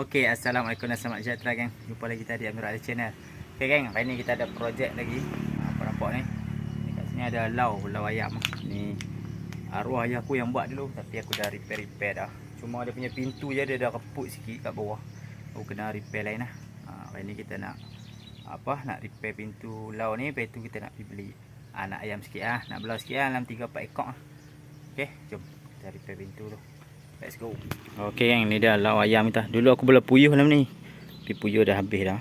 Okey, Assalamualaikum dan selamat sejahtera gang. Jumpa lagi kita di Amir Ali Channel. Okey gang, hari ni kita ada projek lagi. Ha, Apa nampak ni? Ni kat sini ada lau, lau ayam. Ni arwah ayah aku yang buat dulu tapi aku dah repair-repair dah. Cuma dia punya pintu je dia dah reput sikit kat bawah. Aku kena repair lain lah. Ha, hari ni kita nak apa nak repair pintu lau ni lepas tu kita nak pergi beli anak ayam sikit ah nak belau sikit ah dalam 3 4 ekor ah okey jom kita repair pintu tu let's go. Okey yang ni dah lau ayam kita dulu aku belah puyuh dalam ni. Tapi puyuh dah habis dah.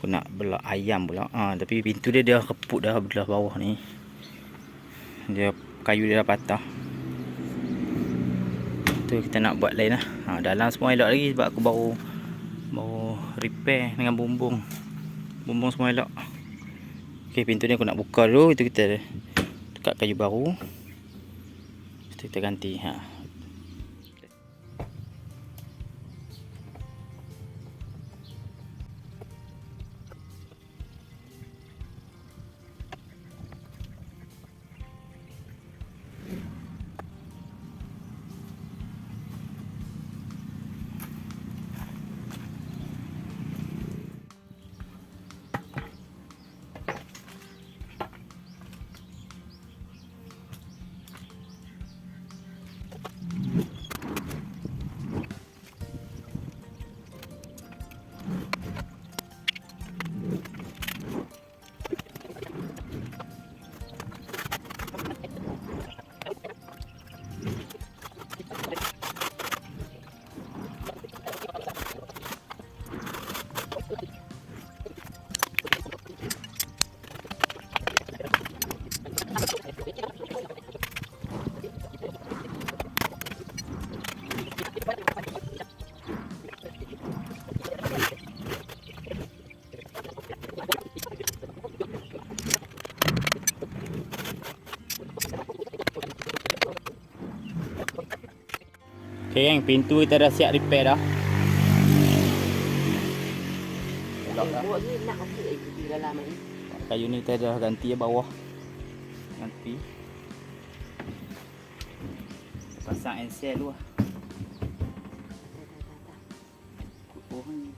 Aku nak belah ayam pula. Ah tapi pintu dia dah keput dah belah bawah ni. Dia kayu dia dah patah. Tu kita nak buat lain lah. Ha, dalam semua elok lagi sebab aku baru baru repair dengan bumbung. Bumbung semua elok. Ok pintu ni aku nak buka dulu. Itu kita dekat kayu baru. Kita ganti ha. Ok yang pintu kita dah siap repair dah. Kayu ni kita dah ganti ya bawah. Ganti. Pasang ensel dulu lah. Ni.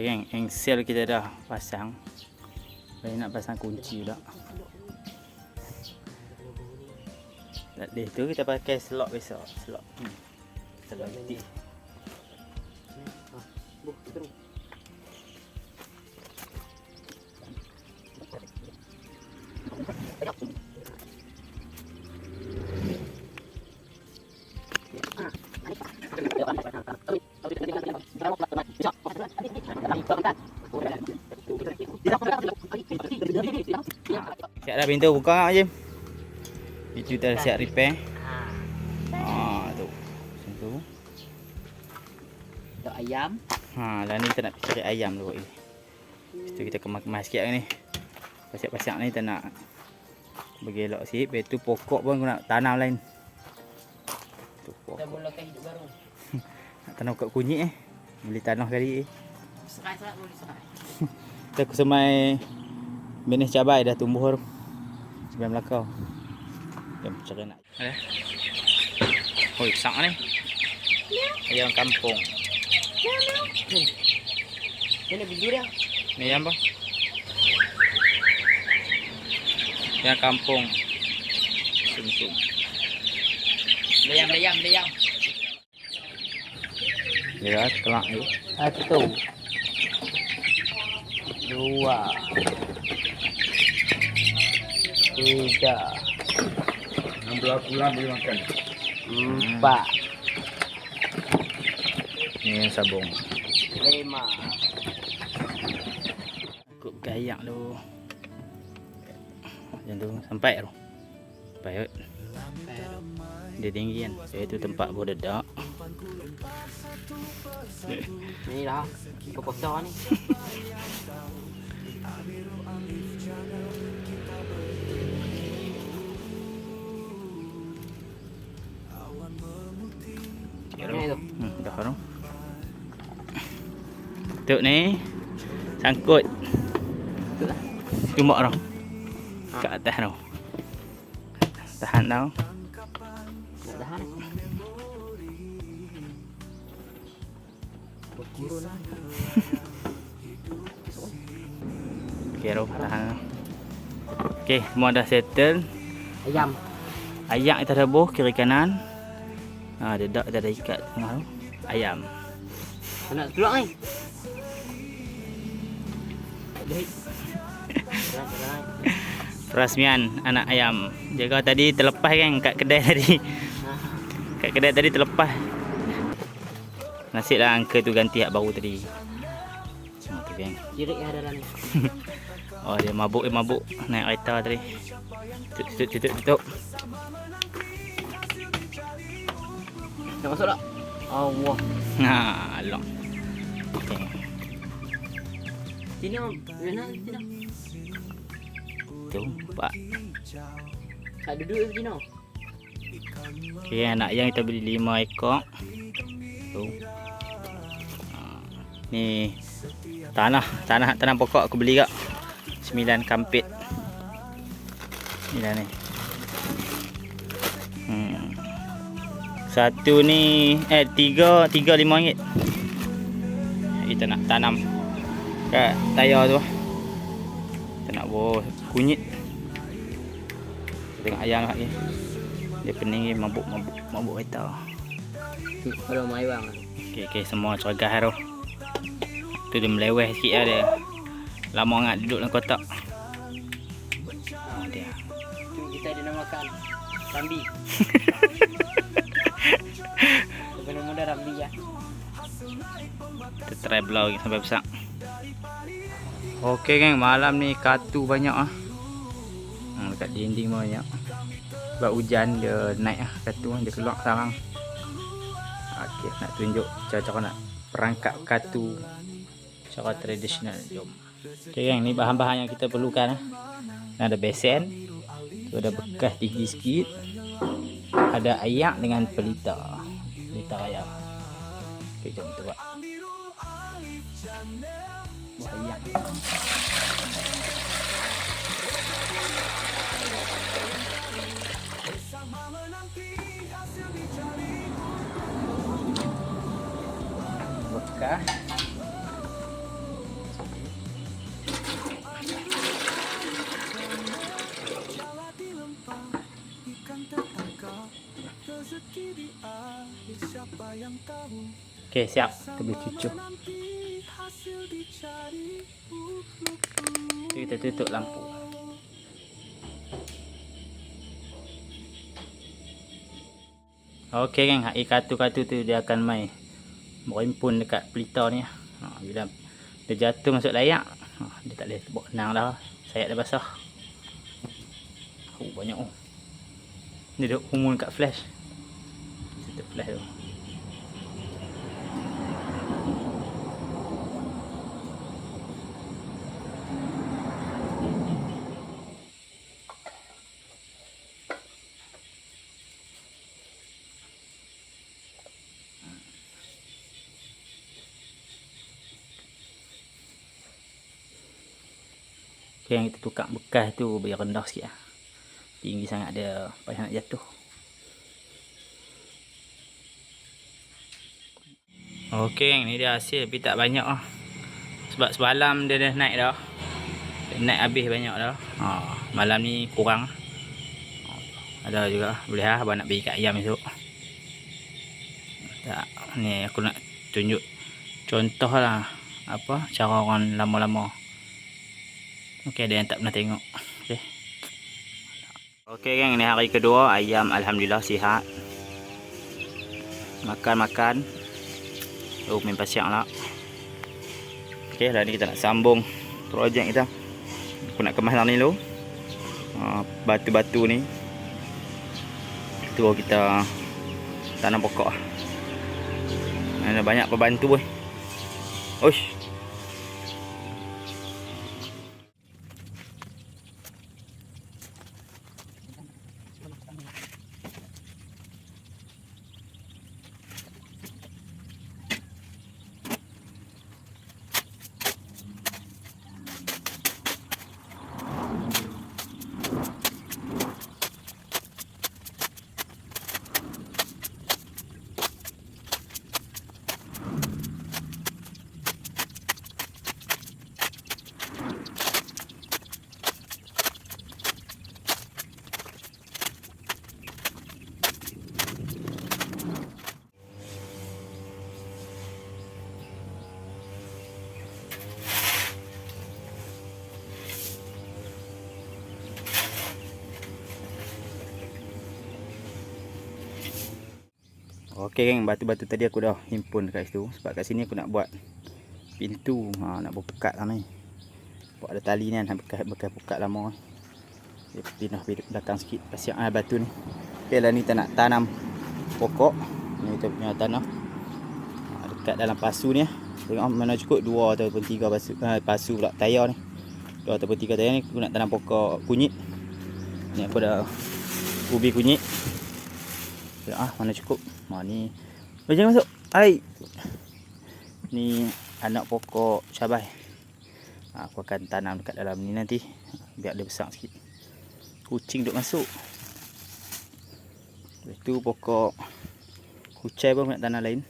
Okay kan, engsel kita dah pasang. Saya nak pasang kunci pula. Tak boleh tu kita pakai slot besar, slot. Hmm. Slot kecil. Siap dah pintu buka je. Pintu dah siap repair. Ha tu. Macam tu. Dok ayam. Ha, lah ni kita nak cari ayam dulu. Eh. Lepas tu kita kemas-kemas sikit ni. Pasak-pasak ni kita nak bagi elok sikit. Lepas tu pokok pun aku nak tanam lain. Tu Kita pokok. mulakan hidup baru. Nak tanam kat kunyit eh. Beli tanah kali eh. Boleh. Kita aku semai benih cabai dah tumbuh tu. Cabai melakau. Jom cara nak. Ada. Oi, sak ni. Ayam kampung. Ini video dia. Ni ayam apa? Ayam kampung. Sum-sum. Leyam, leyam, leyam. Ya, kelak ni. Satu. Dua. Tiga. 16 bulan boleh makan. Empat. Ni yang sabung. Lima. Kut gayak tu. Macam tu sampai tu. Sampai kot. Dia tinggi kan. Itu tempat bodedak. Ini dah, Kau kosong ni Dah orang hmm, Tuk ni Sangkut. Cuma ha. orang Kat atas tau Tahan tau. Tahan tau lah. Okay tau. Tahan. Okay, semua dah settle. Ayam. Ayak kita rebuh kiri kanan. Ha, dedak kita dah ikat tengah tu. Ayam. Nak keluar ni. Perasmian anak ayam. Jaga tadi terlepas kan kat kedai tadi. Ha. Kat kedai tadi terlepas. Nasib lah angka tu ganti hak baru tadi. Okay, geng. Jirik yang ada dalam ni. Oh dia mabuk dia mabuk naik kereta tadi. Tutup tutup tutup. Nak masuk tak? Allah. Ha, along. Okay. Sini om. Mana sini? Tu, pak. Tak duduk sini om. Okay, anak yang kita beli 5 ekor. Tu. Ha, ni tanah, tanah tanah pokok aku beli kak. 9 kampit. Ni dah ni. Hmm. Satu ni eh tiga tiga lima ringgit. Kita nak tanam kat tayar tu. lah. Kita nak buat kunyit. Tengok ayam kat ni. Dia pening ni mabuk mabuk mabuk kereta. Kalau mai bang. Okey okey semua cergah tu. Tu dia meleweh sikit lah dia. Lama sangat duduk dalam kotak. Ha, dia. Tu kita ada namakan Rambi. Sebelum muda Rambi ya. Kita try belau lagi sampai besar. Okey geng, malam ni katu banyak ah. Hmm, dekat dinding banyak. Sebab hujan dia naik ah katu dia keluar sarang. Okey, nak tunjuk cara-cara nak perangkap katu cara tradisional. Jom. Okey geng, ni bahan-bahan yang kita perlukan ah. Ada besen. Tu ada bekas tinggi sikit. Ada ayak dengan pelita. Pelita ayam. Okey, jom kita buat. Buah ayak. Bekas. Okey, siap. Kita boleh cucuk. Okay, kita tutup lampu. Okey kan, hak katu-katu tu dia akan mai berimpun dekat pelita ni. Ha, bila dia jatuh masuk layak, ha, dia tak boleh buat kenang dah. Sayap dah basah. Oh, banyak oh. Ni duk kumun kat flash. Tutup flash tu. Yang kita tukar bekas tu biar rendah sikit lah. Tinggi sangat dia payah nak jatuh. Okey, ni dia hasil tapi tak banyak lah. Sebab semalam dia dah naik dah. Naik habis banyak dah. Ha, malam ni kurang. Ada juga boleh lah abang nak bagi kat ayam esok. Tak, ni aku nak tunjuk contoh lah apa cara orang lama-lama Okey, ada yang tak pernah tengok. Okey. Okey geng, ni hari kedua ayam alhamdulillah sihat. Makan-makan. Oh, memang siap lah. Okey, dah ni kita nak sambung projek kita. Aku nak kemas ni dulu. Ah, Batu-batu ni. Tu kita tanam pokok. Ada banyak pembantu weh. Uish. Okey geng, batu-batu tadi aku dah himpun dekat situ sebab kat sini aku nak buat pintu, ha, nak buat pekat sana ni. Buat ada tali ni kan, bekas bekas pekat lama. Dia pindah belakang sikit pasal ah batu ni. Okey lah ni kita nak tanam pokok. Ni kita punya tanah. Ha, dekat dalam pasu ni ah. Tengok mana cukup dua ataupun tiga pasu ha, pasu pula tayar ni. Dua ataupun tiga tayar ni aku nak tanam pokok kunyit. Ni aku dah ubi kunyit. Tengok ah mana cukup. Ha ni. Oh, jangan masuk. Ai. Ni anak pokok cabai. Ha, aku akan tanam dekat dalam ni nanti. Biar dia besar sikit. Kucing duk masuk. Lepas tu pokok kucai pun nak tanam lain.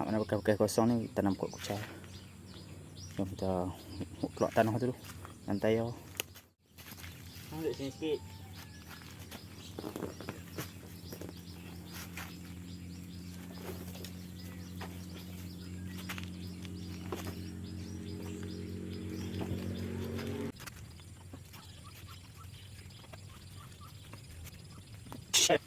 Hak mana bekas-bekas kosong ni tanam pokok kucai. Jom kita keluar tanah tu dulu. Lantai ya. Ambil sini sikit. ship.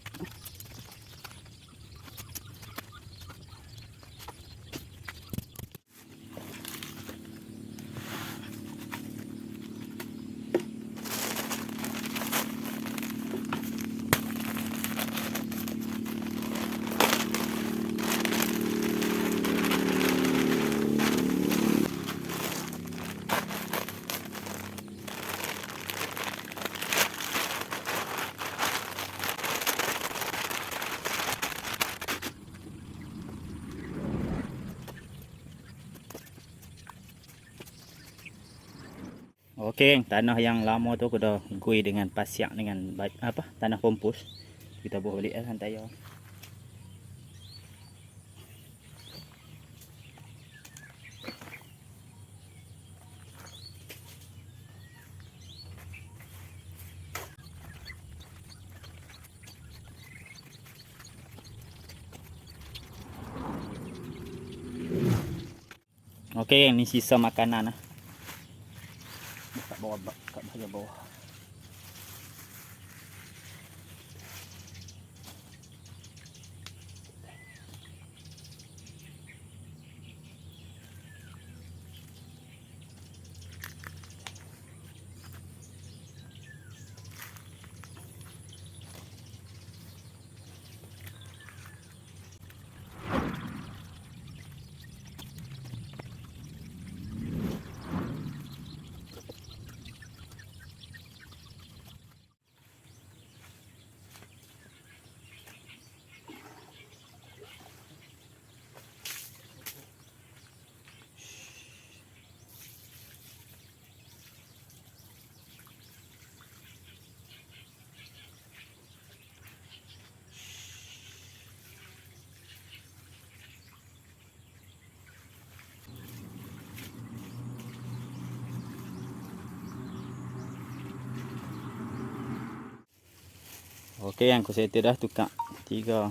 Okey, tanah yang lama tu aku dah gui dengan pasiak dengan apa? Tanah kompos. Kita buat balik lah hantar ya. Okey, ni sisa makanan lah. Dekat bawah Okey yang aku settle dah tukar tiga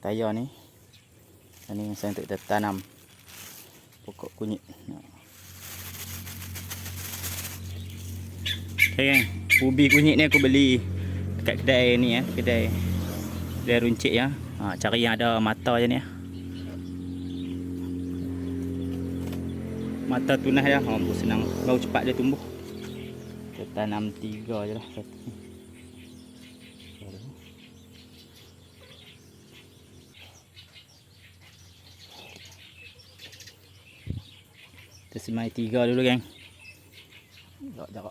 tayar ni. Dan ni saya untuk kita tanam pokok kunyit. Okey kan, ubi kunyit ni aku beli dekat kedai ni ya, kedai kedai runcit ya. Ha, cari yang ada mata je ni ya. Mata tunah ya, ha, senang bau cepat dia tumbuh. Kita tanam tiga je lah satu semai tiga dulu geng. Jom,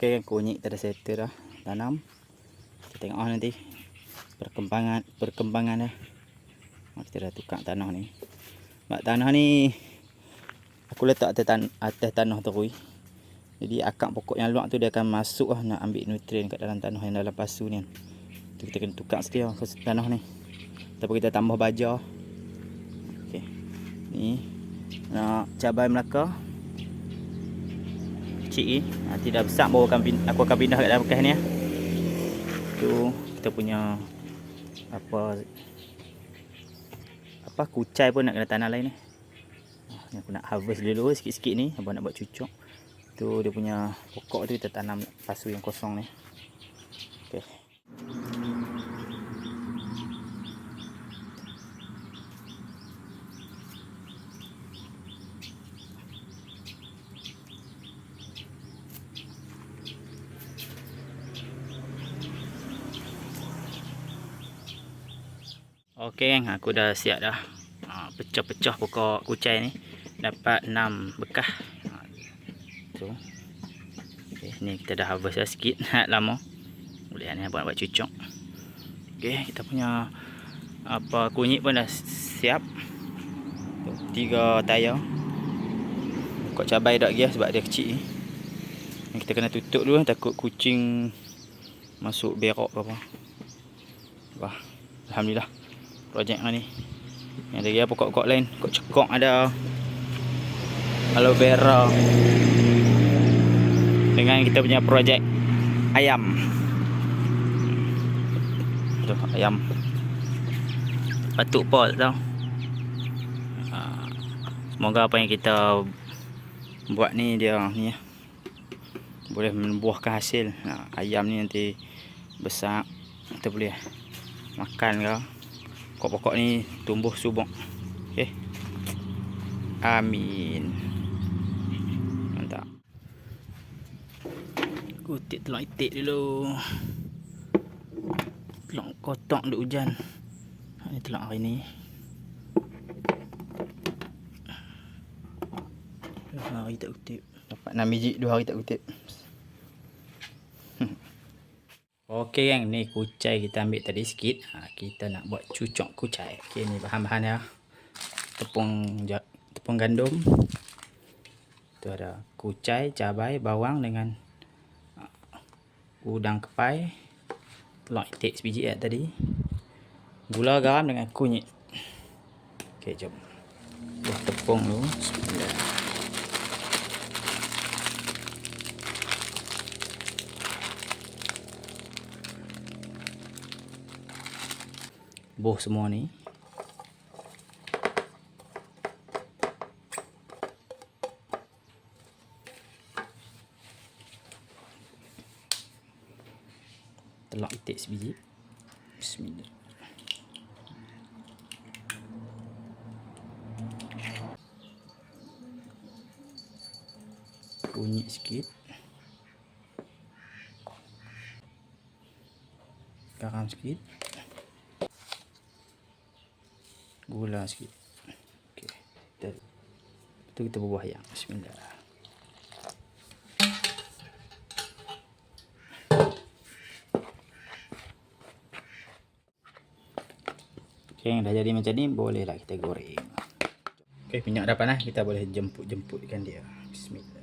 Okey, kunyit kita dah settle dah. Tanam. Kita tengok nanti perkembangan perkembangan dia. Ah, Kita dah tukar tanah ni. Mak tanah ni aku letak atas, tan atas tanah terui. Jadi akak pokok yang luar tu dia akan masuk lah nak ambil nutrien kat dalam tanah yang dalam pasu ni. kan. Tu kita kena tukar sikit lah tanah ni. Ataupun kita tambah baja. Okey. Ni Nak cabai Melaka. Kecil ni. Nanti dah besar baru akan aku akan pindah kat dalam bekas ni. ah. Tu kita punya apa apa kucai pun nak kena tanam lain ni. Ah, Ni aku nak harvest dulu sikit-sikit ni. Abang nak buat cucuk. Tu dia punya pokok tu kita tanam pasu yang kosong ni. Okey. Okey geng, aku dah siap dah. Ha, pecah-pecah pokok kucai ni. Dapat 6 bekah. Ha, tu. Okey, ni kita dah harvest dah sikit. Lama. Boleh ni abang nak buat cucuk. Okey, kita punya apa kunyit pun dah siap. Tiga tayar. Pokok cabai dak lah sebab dia kecil ni. Ni kita kena tutup dulu takut kucing masuk berak ke apa. Wah, alhamdulillah projek ni. Yang lagi pokok-pokok lain. Pokok cekok ada. Aloe vera. Dengan kita punya projek ayam. Tu ayam. Batuk pot tau. Ah, Semoga apa yang kita buat ni dia ni ya. Boleh membuahkan hasil. Ha, ayam ni nanti besar kita boleh makan ke pokok-pokok ni tumbuh subur. Okey. Amin. Mantap. Kutip telur itik dulu. Telur kotak duk hujan. Ha, Ni telur hari ni. Dua hari tak kutip. Dapat 6 biji 2 hari tak kutip. Okey gang, ni kucai kita ambil tadi sikit. Ha, kita nak buat cucuk kucai. Okey ni bahan-bahan ya. Tepung tepung gandum. Tu ada kucai, cabai, bawang dengan ha, udang kepai. Telur itik sebiji ya tadi. Gula garam dengan kunyit. Okey, jom. Buat tepung dulu. Bismillah. Boh semua ni. Telur itik sebiji. Bismillah. Kunyit sikit. Garam sikit. Gula sikit. Okey. Kita tu kita bubuh ayam. Bismillah. Okey, dah jadi macam ni bolehlah kita goreng. Okey, minyak dah panas, kita boleh jemput-jemputkan dia. Bismillah.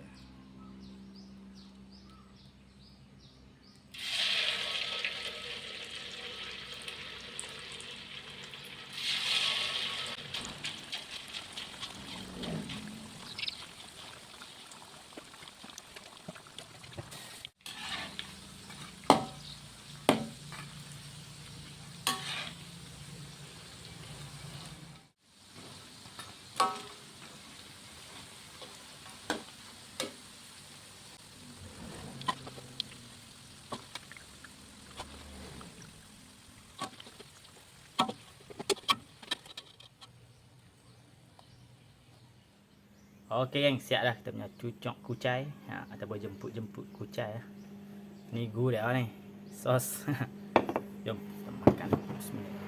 Okey geng, siap dah kita punya cucuk kucai ha, ataupun jemput-jemput kucai lah. Ni gu dia ni. Sos. Jom kita makan. Bismillah.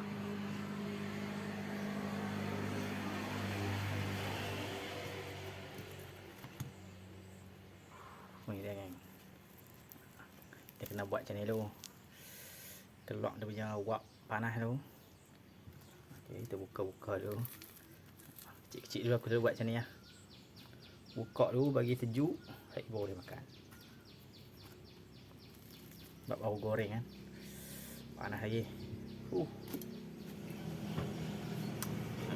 Ni dia geng. Kita kena buat macam ni dulu. Telur dia punya wap panas tu. Okey, kita buka-buka dulu. Kecil-kecil dulu aku dulu buat macam ni lah. Buka dulu bagi sejuk baru dia makan Sebab baru goreng kan Panas lagi uh.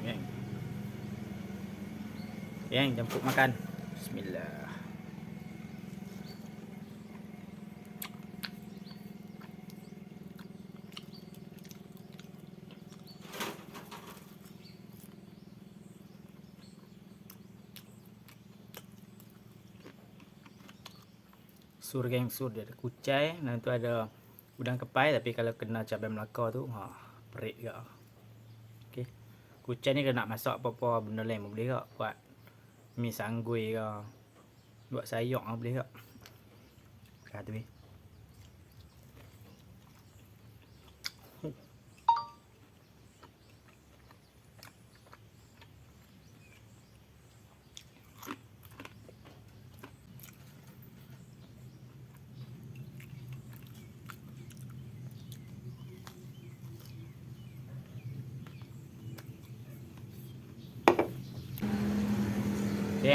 Okay, geng, jemput makan. Bismillah. Sur geng sur dia ada kucai dan tu ada udang kepai tapi kalau kena cabai melaka tu ha perik juga. Okey. Kucai ni kalau nak masak apa-apa benda lain pun boleh kak buat mi sanggui ke buat sayur pun boleh kak. Kat tu ni.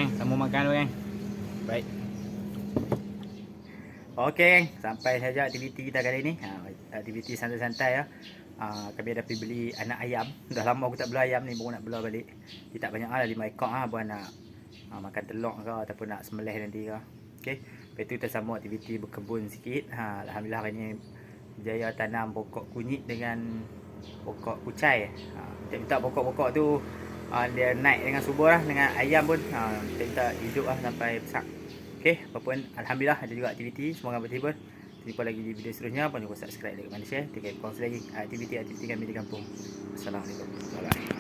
Geng, sama makan dulu geng. Baik. Okey geng, sampai saja aktiviti kita kali ni. Ha, aktiviti santai-santai ya. Ha, kami ada pergi beli anak ayam. Dah lama aku tak beli ayam ni, baru nak beli balik. Dia tak banyak lah, 5 ekor ah buat nak ha, makan telur ke ataupun nak sembelih nanti ke. Okey. Lepas tu kita sambung aktiviti berkebun sikit. Ha, alhamdulillah hari ni berjaya tanam pokok kunyit dengan pokok kucai. Ha, minta pokok-pokok tu uh, dia naik dengan subur lah dengan ayam pun. Uh, kita minta hidup lah sampai besar ok apa pun. Alhamdulillah ada juga aktiviti. Semoga berhibur jumpa lagi di video seterusnya. Jangan lupa subscribe like, comment, share. Tiga kongsi lagi. Aktiviti-aktiviti kami di kampung. Assalamualaikum Bye-bye.